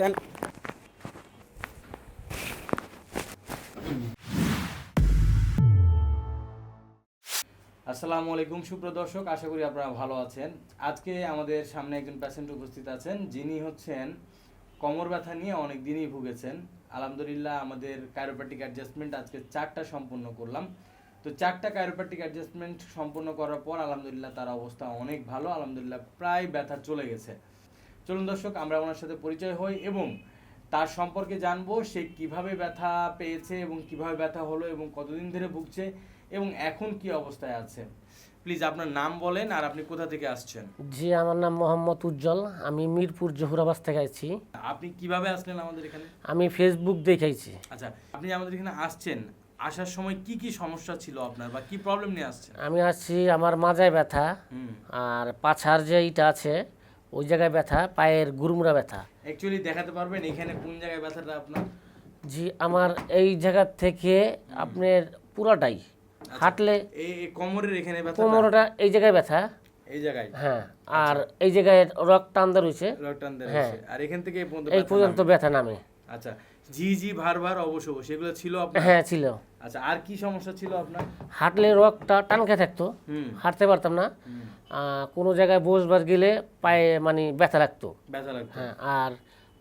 দেন। আসসালামু আলাইকুম সুপ্রদর্শক আশা করি আপনারা ভালো আছেন। আজকে আমাদের সামনে একজন পেশেন্ট উপস্থিত আছেন। যিনি হচ্ছেন কোমর ব্যথা নিয়ে অনেক দিনই ভুগেছেন। আলহামদুলিল্লাহ, আমাদের কায়োপ্যাটিক অ্যাডজাস্টমেন্ট আজকে চারটা সম্পূর্ণ করলাম। তো চারটা কায়োপ্যাটিক অ্যাডজাস্টমেন্ট সম্পূর্ণ করার পর আলহামদুলিল্লাহ তার অবস্থা অনেক ভালো। আলহামদুলিল্লাহ, প্রায় ব্যথা চলে গেছে। চলুন দর্শক আমরা ওনার সাথে পরিচয় হই এবং তার সম্পর্কে জানব সে কীভাবে ব্যথা পেয়েছে এবং কীভাবে ব্যথা হলো এবং কতদিন ধরে ভুগছে এবং এখন কি অবস্থায় আছে। প্লিজ আপনার নাম বলেন আর আপনি কোথা থেকে আসছেন? জি আমার নাম মোহাম্মদ উজ্জ্বল। আমি মিরপুর জহুরাবাস থেকে আছি আপনি কীভাবে আসলেন আমাদের এখানে? আমি ফেসবুক দেখাইছি আচ্ছা আপনি আমাদের এখানে আসছেন আসার সময় কি কি সমস্যা ছিল আপনার বা কি প্রবলেম নিয়ে আসছেন? আমি আসছি আমার মাজায় ব্যথা আর পাছার যে ইটা আছে ওই জায়গায় ব্যথা পায়ের গুরুমরা ব্যথা। অ্যাকচুয়ালি দেখাতে পারবেন এখানে কোন জায়গায় ব্যথাটা আপনার? জি আমার এই জায়গা থেকে আপনার পুরাটাই। হাঁটলে এই কোমরের এখানে ব্যথা কোমরটা এই জায়গায় ব্যথা। এই জায়গায়? হ্যাঁ আর এই জায়গায় রক টান্দা রয়েছে। লকডাউন হ্যাঁ। আর এখান থেকে এই পর্যন্ত এই ব্যথা পর্যন্ত ব্যথা নামে। আচ্ছা জি জি ভার অবশ্য অবশ্য এগুলো ছিল আপনার? হ্যাঁ ছিল। আচ্ছা আর কি সমস্যা ছিল আপনার? হাঁটলে রকটা টানকে থাকতো। হুম। হাঁটতে পারতাম না। কোনো জায়গায় বসবার গেলে পায়ে মানে ব্যথা লাগতো। হ্যাঁ আর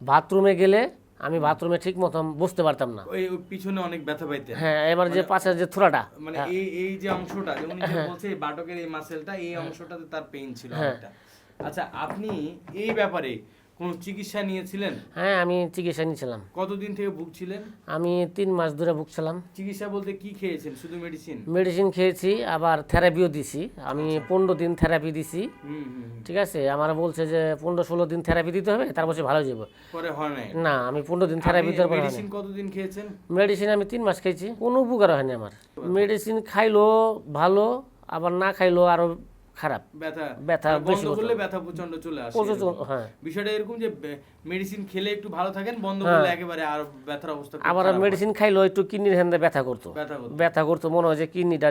বাথরুমে গেলে আমি বাথরুমে ঠিক মতন বসতে পারতাম না। ওই পিছনে অনেক ব্যথা পাইতে। হ্যাঁ এবার যে পাশের যে থোড়াটা মানে এই এই যে অংশটা যেমন বলছে এই বাটকের এই মাসেলটা এই অংশটাতে তার পেইন ছিল হ্যাঁ। আচ্ছা আপনি এই ব্যাপারে কোন চিকিৎসা নিয়েছিলেন? হ্যাঁ আমি চিকিৎসা নিয়েছিলাম। কতদিন থেকে ভুগছিলেন? আমি তিন মাস ধরে ভুগছিলাম। চিকিৎসা বলতে কি খেয়েছেন? শুধু মেডিসিন মেডিসিন খেয়েছি আবার থেরাপিও দিছি। আমি পনেরো দিন থেরাপি দিছি। ঠিক আছে? আমার বলছে যে পনেরো ষোলো দিন থেরাপি দিতে হবে তারপর সে ভালো যাবে। পরে হয় না আমি পনেরো দিন থেরাপি দেওয়ার পর মেডিসিন কতদিন খেয়েছেন? মেডিসিন আমি তিন মাস খেয়েছি কোনো উপকার হয়নি আমার। মেডিসিন খাইলো ভালো আবার না খাইলো আরও খারাপ। ব্যথা। ব্যথা মানে বন্ধ করলে ব্যথা প্রচণ্ড চলে আসে হ্যাঁ। বিষয়টা এরকম যে মেডিসিন খেলে একটু ভালো থাকেন বন্ধ করলে একেবারে আর ব্যথার অবস্থা আবার মেডিসিন খাইলো একটু কিডনির হ্যান্ডে ব্যথা করতো। ব্যথা করতো। মনে হয় যে কিডনিটা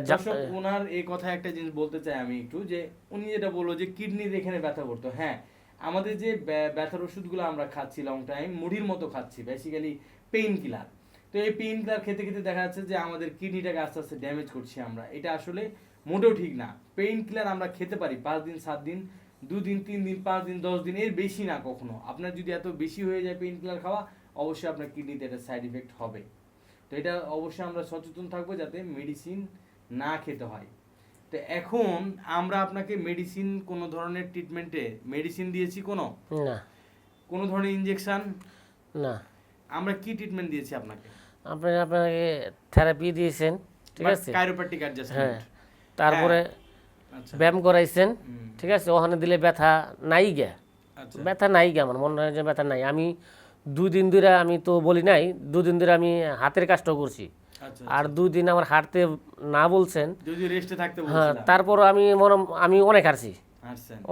ওনার এই কথা একটা জিনিস বলতে চাই আমি একটু যে উনি যেটা বলল যে কিডনির এখানে ব্যথা করতো। হ্যাঁ আমাদের যে ব্যথার ওষুধগুলো আমরা খাচ্ছি লং টাইম মুড়ির মতো খাচ্ছি বেসিক্যালি পেইন কিলার তো এই পেইন কিলার খেতে খেতে দেখা যাচ্ছে যে আমাদের কিডনিটাকে আস্তে আস্তে ড্যামেজ করছি আমরা। এটা আসলে মোটেও ঠিক না। পেইন কিলার আমরা খেতে পারি পাঁচ দিন সাত দিন দুদিন তিন দিন পাঁচ দিন দশ দিন এর বেশি না কখনো। আপনার যদি এত বেশি হয়ে যায় পেইন কিলার খাওয়া অবশ্যই আপনার কিডনিতে একটা সাইড ইফেক্ট হবে। তো এটা অবশ্যই আমরা সচেতন থাকব যাতে মেডিসিন না খেতে হয়। তো এখন আমরা আপনাকে মেডিসিন কোনো ধরনের ট্রিটমেন্টে মেডিসিন দিয়েছি কোনো? না। কোনো ধরনের ইনজেকশন না। আমরা কি ট্রিটমেন্ট দিয়েছি আপনাকে? আপনি আপনাকে থেরাপি দিয়েছেন ঠিক আছে? কাইরোপ্যাটিক হ্যাঁ। অ্যাডজাস্টমেন্ট তারপরে আচ্ছা। ব্যায়াম করাইছেন ঠিক আছে? ওখানে দিলে ব্যথা নাই গে। আচ্ছা। ব্যথা নাই গে আমার মনে হয় যে ব্যথা নাই। আমি দুই দিন ধরে আমি তো বলি নাই দুদিন ধরে আমি হাতের কাজটাও করছি। আচ্ছা আর দুই দিন আমার হাঁটতে না বলছেন। হ্যাঁ তারপর আমি মনে আমি অনেক হারছি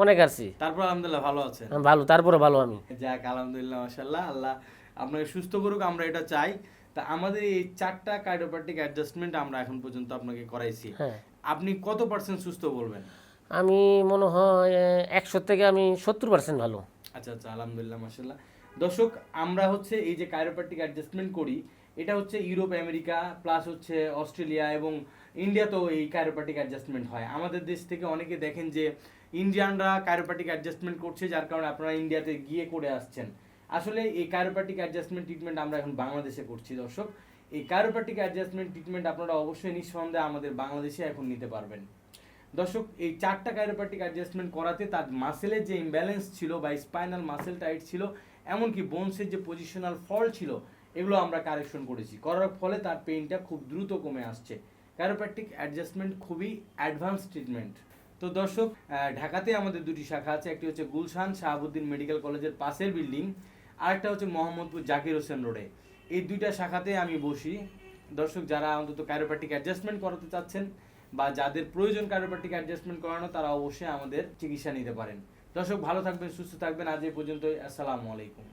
অনেক হারছি তারপর আলহামদুলিল্লাহ ভালো আছেন। হ্যাঁ, ভালো তারপরে ভালো আমি। যাক আলহামদুলিল্লাহ আল্লাহ আপনাকে সুস্থ করুক আমরা এটা চাই। তা আমাদের এই চারটা কার্ডিওপ্যাটিক অ্যাডজাস্টমেন্ট আমরা এখন পর্যন্ত আপনাকে করাইছি। হ্যাঁ। আপনি কত পার্সেন্ট সুস্থ বলবেন? আমি মনে হয় একশো থেকে আমি সত্তর পার্সেন্ট ভালো। আচ্ছা আচ্ছা আলহামদুলিল্লাহ মাশাল্লাহ দর্শক আমরা হচ্ছে এই যে কায়োপ্যাটিক অ্যাডজাস্টমেন্ট করি এটা হচ্ছে ইউরোপ আমেরিকা প্লাস হচ্ছে অস্ট্রেলিয়া এবং ইন্ডিয়াতেও এই কায়োপ্যাটিক অ্যাডজাস্টমেন্ট হয়। আমাদের দেশ থেকে অনেকে দেখেন যে ইন্ডিয়ানরা কায়োপ্যাটিক অ্যাডজাস্টমেন্ট করছে যার কারণে আপনারা ইন্ডিয়াতে গিয়ে করে আসছেন। আসলে এই কায়োপ্যাটিক অ্যাডজাস্টমেন্ট ট্রিটমেন্ট আমরা এখন বাংলাদেশে করছি, দর্শক। এই কায়োপ্যাটিক অ্যাডজাস্টমেন্ট ট্রিটমেন্ট আপনারা অবশ্যই নিঃসন্দেহে আমাদের বাংলাদেশে এখন নিতে পারবেন। দর্শক, এই চারটা কাইরোপ্যাটিক অ্যাডজাস্টমেন্ট করাতে তার মাসেলের যে ইমব্যালেন্স ছিল বা স্পাইনাল মাসেল টাইট ছিল, এমনকি বোনসের যে পজিশনাল ফল ছিল, এগুলো আমরা কারেকশন করেছি। করার ফলে তার পেইনটা খুব দ্রুত কমে আসছে। কাইরোপ্যাটিক অ্যাডজাস্টমেন্ট খুবই অ্যাডভান্স ট্রিটমেন্ট তো দর্শক ঢাকাতে আমাদের দুটি শাখা আছে, একটি হচ্ছে গুলশান শাহাবুদ্দিন মেডিকেল কলেজের পাশের বিল্ডিং আরেকটা হচ্ছে মোহাম্মদপুর জাকির হোসেন রোডে। এই দুইটা শাখাতে আমি বসি। দর্শক, যারা অন্তত ক্যারোপ্যাটিক অ্যাডজাস্টমেন্ট করাতে চাচ্ছেন বা যাদের প্রয়োজন ক্যারোপ্যাটিক অ্যাডজাস্টমেন্ট করানো, তারা অবশ্যই আমাদের চিকিৎসা নিতে পারেন। দর্শক, ভালো থাকবেন, সুস্থ থাকবেন। আজ এই পর্যন্ত আসসালামু আলাইকুম।